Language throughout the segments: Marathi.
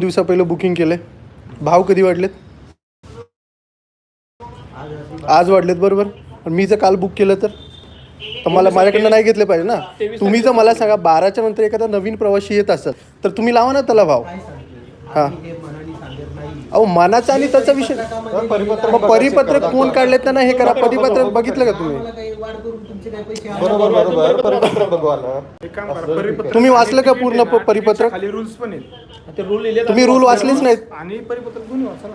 दिवसा पहिलं बुकिंग केलंय. भाव कधी वाढलेत? आज वाढलेत बरोबर. पण मी जर काल बुक केलं तर? तर मला माझ्याकडनं नाही घेतले पाहिजे ना. तुम्ही जर मला सांगा बाराच्या नंतर एखादा नवीन प्रवासी येत असेल तर तुम्ही लावा ना त्याला भाव. हा अहो मनाचा आणि त्याचा विषय मग परिपत्रक कोण काढलेत त्यांना हे करा. परिपत्रक बघितलं का तुम्ही? बरोबर बरोबर. परिपत्रक बघू ना एक काम करा परिपत्रक तुम्ही वाचलं का पूर्ण प- परिपत्रक? खाली रुल्स पण आहेत. ते रूल लिहिले तुम्ही रूल वाचलेच नाहीत. आणि परिपत्रक दोन्ही वाचा ना.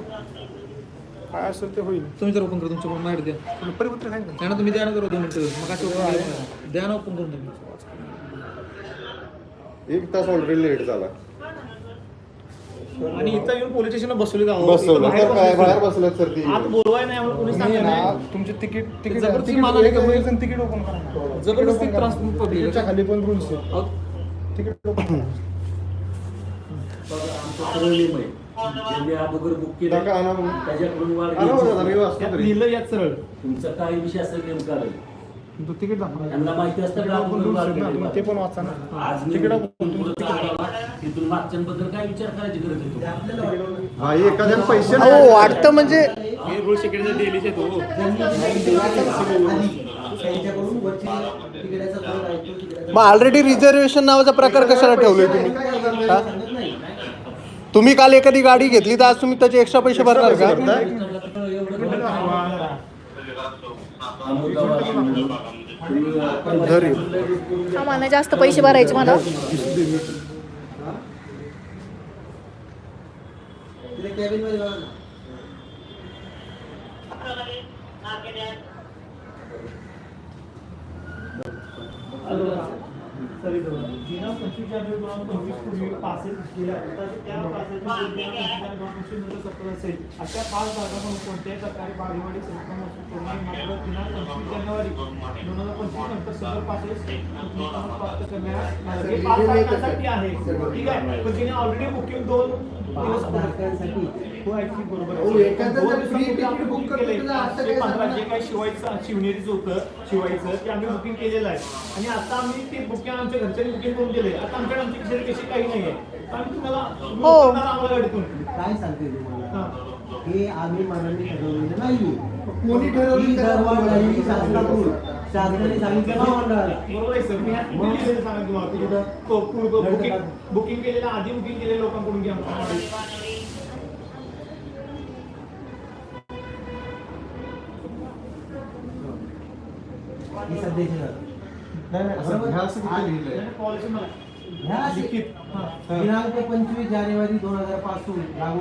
काय असेल ते होईल. तुम्ही जर ओपन करा तुमच्या माहिती द्या. परिपत्रक आहे ना? त्यांना तुम्ही द्या ना जरा दोन मिनिटं. मग असं open केलं. द्या ना ओपन करून तुम्ही. एक तास ऑलरेडी लेट झाला. आणि इथं येऊन पोलीस स्टेशनला बसवले बसवलं. तर काय बाहेर बसलं सर ती. आत बोलवाय नाही आम्हाला पोलीस नाही तुमचे तिकीट तिकीट जबरदस्ती मला नाही का? तिकीट ओपन करा ना. जबरदस्ती त्रास public खाली पण रुल्स आहेत. अहो, तिकीट open करा. ज्यांनी अगोदर बुक केलं टाका आणा मग. त्याच्याकडून वाढ आणा बरं, घ्यायची. मी वाचतो यात तरी. लिहिलं यात सरळ. तुमचा काही विषय असेल नेमका नाही. तो तिकीट दाखवा. त्यांना माहिती असतं का अगोदर वाढ मग ते पण वाचा ना आज मी तिकीट मागच्यांबद्दल काय विचार करायची गरज आहे तुम्हाला? हा एखाद्याला पैसे अहो वाटतं म्हणजे हे मग ऑलरेडी रिझर्वेशन नावाचा प्रकार कशाला ठेवलोय तुम्ही? हा? तुम्ही काल एखादी गाडी घेतली तर आज तुम्ही त्याचे एक्स्ट्रा पैसे भरणार का. आम्हाला जास्त पैसे भरायचे मला. दिनांक पंचवीस आता पाचशे काय पंधरा सांगणार? जे काही शिवायचं शिवनेरीचं होतं शिवायचं ते आम्ही बुकिंग केलेलं आहे. आणि आता आम्ही ते बुकिंग आमच्या घरच्यांनी बुकिंग करून दिले आता आमच्याकडे आमची खिशात कशी काही नाही आहे आम्ही तुम्हाला तुम्ही हो. आम्हाला गाडीतून. काय सांगते तुम्हाला? हा. आम्ही मनाने ठरवलेलं नाही कोणी ठरवलं ही दरवाढ शासनाने सांगितलं ना मंडळाला बरोबर आहे सर. मी ह्या किती दिलेलं सांगा तुम्हाला? तुम्ही तो पूर्व बुकिंग बुकिंग केलेलं आधी बुकिंग केलेल्या लोकांकडून घ्या आमच्या ही सध्याची पंचवीस जानेवारी दोन हजारपासून लागू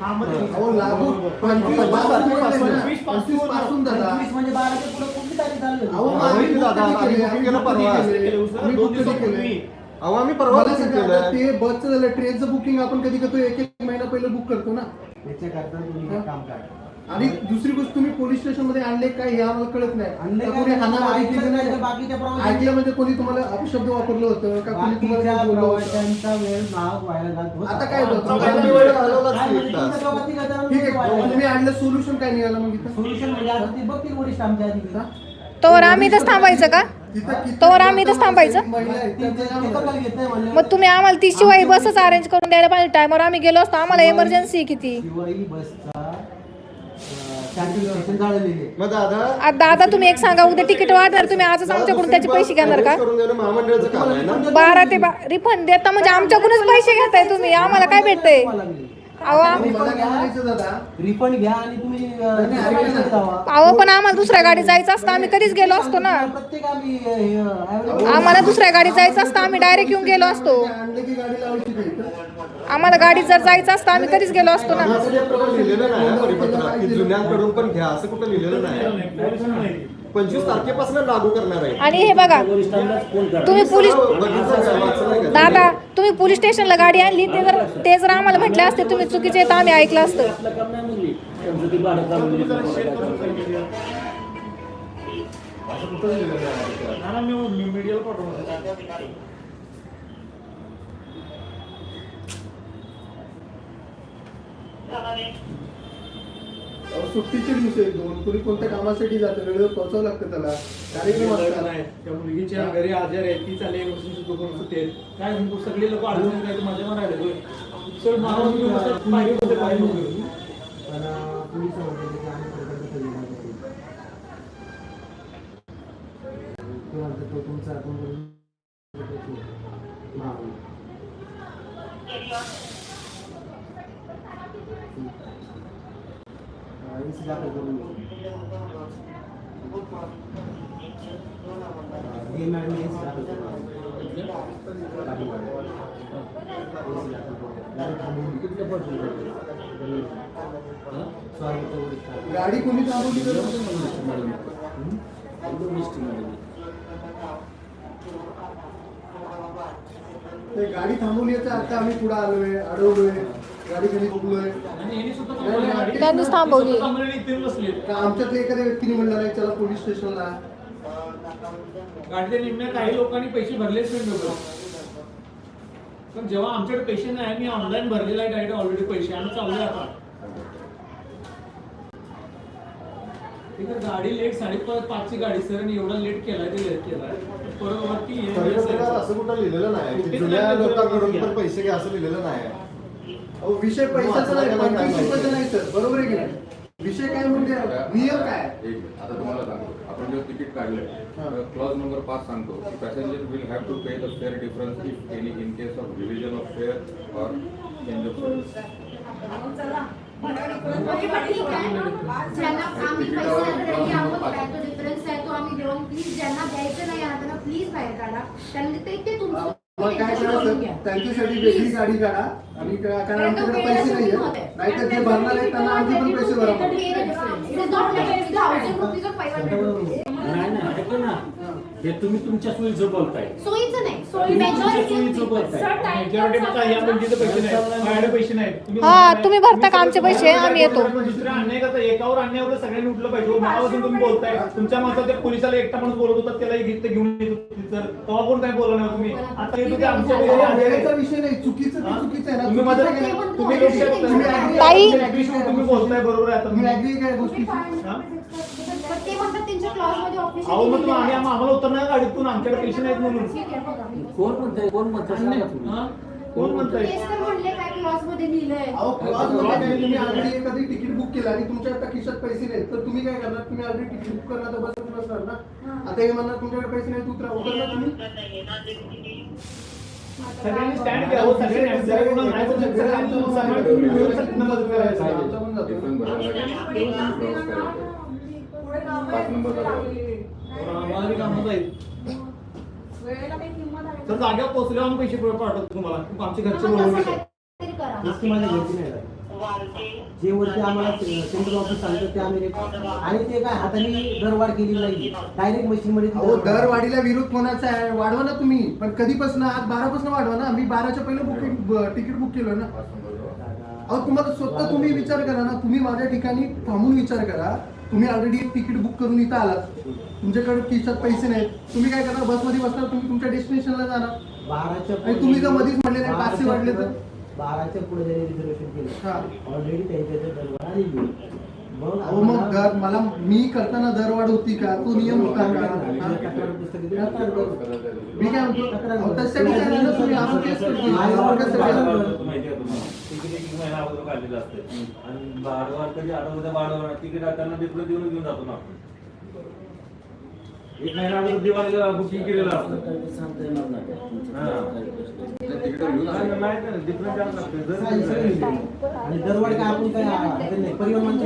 हा, अहो लागू पंचवीसपासून पंचवीस म्हणजे पुढे तारीख अहो आहे? आम्ही परवा. ते बसचं झालं ट्रेनचं बुकिंग आपण कधी करतो? एक एक महिना पहिलं बुक करतो ना. याच्याकरता तुम्ही काम करा. आणि दुसरी गोष्ट तुम्ही पोलीस स्टेशनमध्ये आणले काय हे आम्हाला कळत नाही? कोणी हाणामारी केली नाही ऐकलं म्हणजे कोणी तुम्हाला अपशब्द वापरलं होतं? का कोणी तुम्हाला बोललं होतं. आता काय म्हणजे ठीक आहे तुम्ही आणलं सोल्युशन काय निघालं मग इथं? सोल्युशन म्हणजे बघतील वरिष्ठ आमच्या अधिकारी तोवर आम्ही इथंच थांबायचं का? तोवर आम्ही इथंच थांबायचं? मग तुम्ही आम्हाला ती शिवाई बसच अरेंज करून द्यायला पाहिजे. टायमवर आम्ही गेलो असतो आम्हाला इमर्जन्सी किती शिवाई बसचा चार्जिंग स्टेशन जाळलेली आहे मग दादा आता दादा तुम्ही एक सांगा उद्या तिकीट वाढणार तुम्ही आजच आमच्याकडून त्याचे पैसे घेणार का? arrange करून देणं महामंडळाचं काम आहे ना? बारा ते बा रिफंड देता म्हणजे आमच्याकडूनच पैसे घेताय तुम्ही आम्हाला काय भेटतंय? अहो. रिफंड घ्या आणि तुम्ही पण आम्हाला दुसऱ्या गाडी जायचं असतं. आम्ही कधीच गेलो असतो ना. प्रत्येक आम्ही आम्हाला दुसऱ्या गाडी जायचं असतं. आम्ही डायरेक्ट येऊन गेलो असतो. गाडी? आम्हाला गाडीत जर जायचं असतं आम्ही कधीच गेलो असतो ना. असं काही प्रकार लिहिलेलं नाही हा परिपत्रात की जुन्यांकडून पण घ्या असं कुठं लिहिलेलं नाही पंचवीस तारखेपासून लागू करणार आहे. आणि हे बघा तुम्ही पोलीस? दादा तुम्ही पोलीस स्टेशनला गाडी आणली ते जर ते जर आम्हाला म्हटले असते तुम्ही चुकीचे आहेत, आम्ही ऐकलं असतं. आपलं काम नाही म्हणली त्यांचं ती भाडं मीडियाला सुट्टीचे दिवस आहेत. दोन कोणी कोणत्या कामासाठी जातं? वेळेवर पोहोचावं लागतं त्याला. कार्यक्रम असतात. नाही. त्या मुलगीच्या घरी आजार आहे ती चालली एक वर्षाची दोन वर्ष ते काय म्हणतो? सगळे लोक अडचणीत राहिले माझ्या पण राहिले होय. सर महाराज. पण अं, पोलीस म्हणते की आम्ही प्रकल्प खरेदी करतो. ते म्हणतात तो तुमचा आपण बोलून हा. NC दाखल करून घेऊ. हे मॅडम दाखल करून घेऊ. काही मॅडम. दाखल करून घेऊ. गाडी गाडी कोणी थांबवली तर गाडी तर आता आम्ही पुढे आलोय अडवलोय त्यांनीच थांबवली. का आमच्यातल्या एखाद्या व्यक्तीने म्हणलं नाही चला पोलीस स्टेशनला. गाडीच्या निम्म्या काही लोकांनी पैसे भरलेच नाही पण जेव्हा आमच्याकडे पैसे नाही मी ऑनलाईन भरलेला आहे डायरेक्ट ऑलरेडी पैसे. आम्ही चाललोय आता. गाडी लेट साडेपाच पाचची गाडी. सर आणि एवढा लेट केलाय ते लेट केलाय परत वरती असं कुठं लिहिलेलं नाही. जुन्या लोकांकडून पैसे घ्या असं लिहिलेलं नाही. अहो, विषय पैशाचा नाही पंचवीस नाही सर. बरोबर आहे की नाही? विषय काय म्हणजे? नियम काय? एक मिनिट. आता तुम्हाला सांगतो. आपण जेव्हा तिकीट काढलं क्लॉज नंबर पाच सांगतो. Passenger will have to pay the fare difference if any in case of revision of fare or change of service ज्यांना आम्ही पैसे रेडी आहोत काय तो डिफरन्स आहे तो आम्ही घेऊन प्लीज ज्यांना द्यायचं नाही आहे त्यांना प्लीज बाहेर काढा. त्यांना ते ते तुमचं मग काय करायचं त्यांच्यासाठी वेगळी गाडी काढा आणि कारण आमच्याकडे पैसे नाहीये नाही तर जे भरणार आहेत त्यांना आणखी पण पैसे भरा नाही हे तुम्ही तुमच्या सोयीचं बोलताय सोयीचं नाही सोयी तुम्ही तुमच्या बोलताय Majority मध्ये काही आपण तिथे पैसे नाही. माझ्याकडे पैसे नाहीत तुम्ही हा, म्हणताय- तुम्ही भरता का आमचे पैसे? आम्ही येतो. दुसऱ्या अन्याय एकावर अन्यायावर सगळ्यांनी उठलं पाहिजे. मगापासून तुम्ही बोलताय. तुमच्या मतात त्या पोलिसाला एकटा माणूस बोलत होता त्याला एक घेऊन येत होते तर तेव्हा कोण काय बोललं नाही तुम्ही? आता येतो ते आमच्या वेळेचा. विषय नाही. चुकीचं ते हा? चुकीचं आहे ना. तुम्ही माझं चुकीचं आहे. तुम्ही लोकशाही तुम्ही agree- ताई- तुम्ही agree काय तुम्ही बोलताय बरोबर आहे आता. तुम्ही agree काय मध्ये अहो मग तुम्ही आम्ही आम्हाला उतरणार गाडीतून आमच्याकडे पैसे नाहीत म्हणून. कोण म्हणताय? कोण म्हणताय? हा? कोण म्हणताय? तेच तर म्हणले काय क्लॉजमध्ये लिहिलंय? अहो clause मध्ये काय तुम्ही ऑलरेडी एखादी तिकीट बुक केलं आणि तुमच्या आता खिशात पैसे नाहीत. तर तुम्ही काय करणार? तुम्ही ऑलरेडी तिकीट बुक करणार तर बसत बसणार ना? आता हे म्हणणार तुमच्याकडे पैसे नाही उतरा. उतरणार तुम्ही. सगळ्यांनी स्टँड घ्यावं सगळ्यांनी जरा कोणाला नाही तर सगळ्यांनी करायचं. आमचा पण जातो. पाच नंबर आम्हाला बी कामं जाईल. तर जागेवर पोहोचल्यावर आम्ही पैसे पाठवतो तुम्हाला. आमचे घरचे करा. तेच नाही. जे वरती आम्हाला सेंट्रल ऑफिस सांगतं ते आम्ही रेट- आणि ते काय हाताने दरवाढ केलेली नाही. डायरेक्ट मशीन मध्ये अहो. दरवाढीला विरोध कोणाचा आहे? वाढवा ना तुम्ही. पण कधीपासून? आज बारापासून वाढवा ना. मी बाराच्या पहिले बुकिंग तिकीट बुक केलं ना. अहो तुम्हाला स्वतः तुम्ही विचार करा ना. तुम्ही माझ्या ठिकाणी थांबून विचार करा. तुम्ही ऑलरेडी एक तिकीट बुक करून इथं आलात तुमच्याकडे खिशात पैसे नाहीत तुम्ही काय करणार बसमध्ये बसणार तुम्ही तुमच्या डेस्टिनेशनला जाणार बाराच्या आणि तुम्ही जर मधीच म्हणले नाही, पाचशे वाढले तर? पुढे- बाराच्या पुढे ज्यांनी रिझर्वेशन केलं हा ऑलरेडी त्यांच्या मग अहो मग दर मला मी करताना दरवाढ होती का तो नियम होता का हा? मी काय म्हणतो अहो, काय झालं तुम्ही असं तेच करतो. माहिती आहे तुम्हाला महिना अगोदर काढलेलं असते. आणि वाढवार कधी वाढवणार तिकीट त्यांना डिप्लो देऊन घेऊन जातो ना आपण. एक महिना अगोदर दिवाळीला बुकिंग केलेलं असतं. नाही लागतं. आणि दरवाढ काय आपण काय परिवहन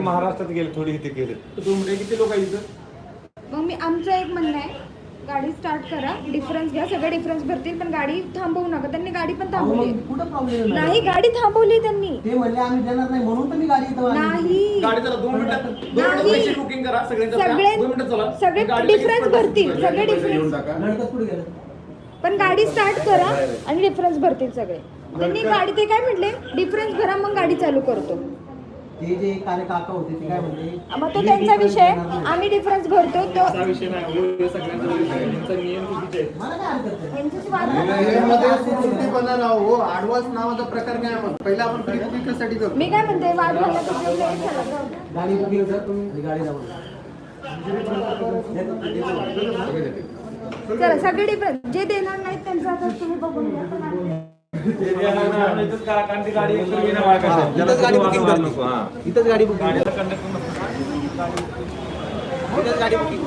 महाराष्ट्रात गेले थोडी इथे गेले. तुम्ही किती लोक आहेत इथं मग मी आमचं एक म्हणणं आहे गाडी स्टार्ट करा. डिफरन्स घ्या. सगळे डिफरन्स भरतील पण गाडी थांबवू नका. त्यांनी गाडी पण थांबवली. कुठं प्रॉब्लेम नाही गाडी थांबवली त्यांनी. ते म्हणले आम्ही देणार नाही म्हणून तर मी गाडी इथं आणली. नाही. गाडी चला दोन मिनिटात दोन मिनिटात नाही. पैसे बुकिंग करा सगळ्यांचं सगळे दोन मिनिटात चला. सगळे गाडी लगेच डिफरन्स पडते. भरतील. सगळे पैसे घेऊन डिफरन्स टाका लढकत कुठे गेलं? पण गाडी स्टार्ट करा आणि डिफरन्स भरतील सगळे. त्यांनी गाडी ते काय म्हटले? डिफरन्स भरा मग गाडी चालू करतो. ते जे होते ते काय म्हणले? मग तो त्यांचा विषय आम्ही डिफरन्स भरतो तो असा विषय नाही हो, सगळ्यांचा विषय आहे. त्यांचा नियम चुकीचे आहे. मला काय हरकत नाही वाद सुटसुटीपणा हो ऍडव्हान्स नावाचा प्रकार आपण. पहिला आपण प्री बुकिंगसाठी करतो. मी काय म्हणते वाद जाऊ. गाडी आणि गाडी चला सगळे डिफरन्स जे देणार नाहीत त्यांचं आता तुम्ही बघून घ्या. पण आम्ही- इथंच गाडी बुकिंग करते. इथंच गाडी बुकिंग. इथंच गाडी बुकिंग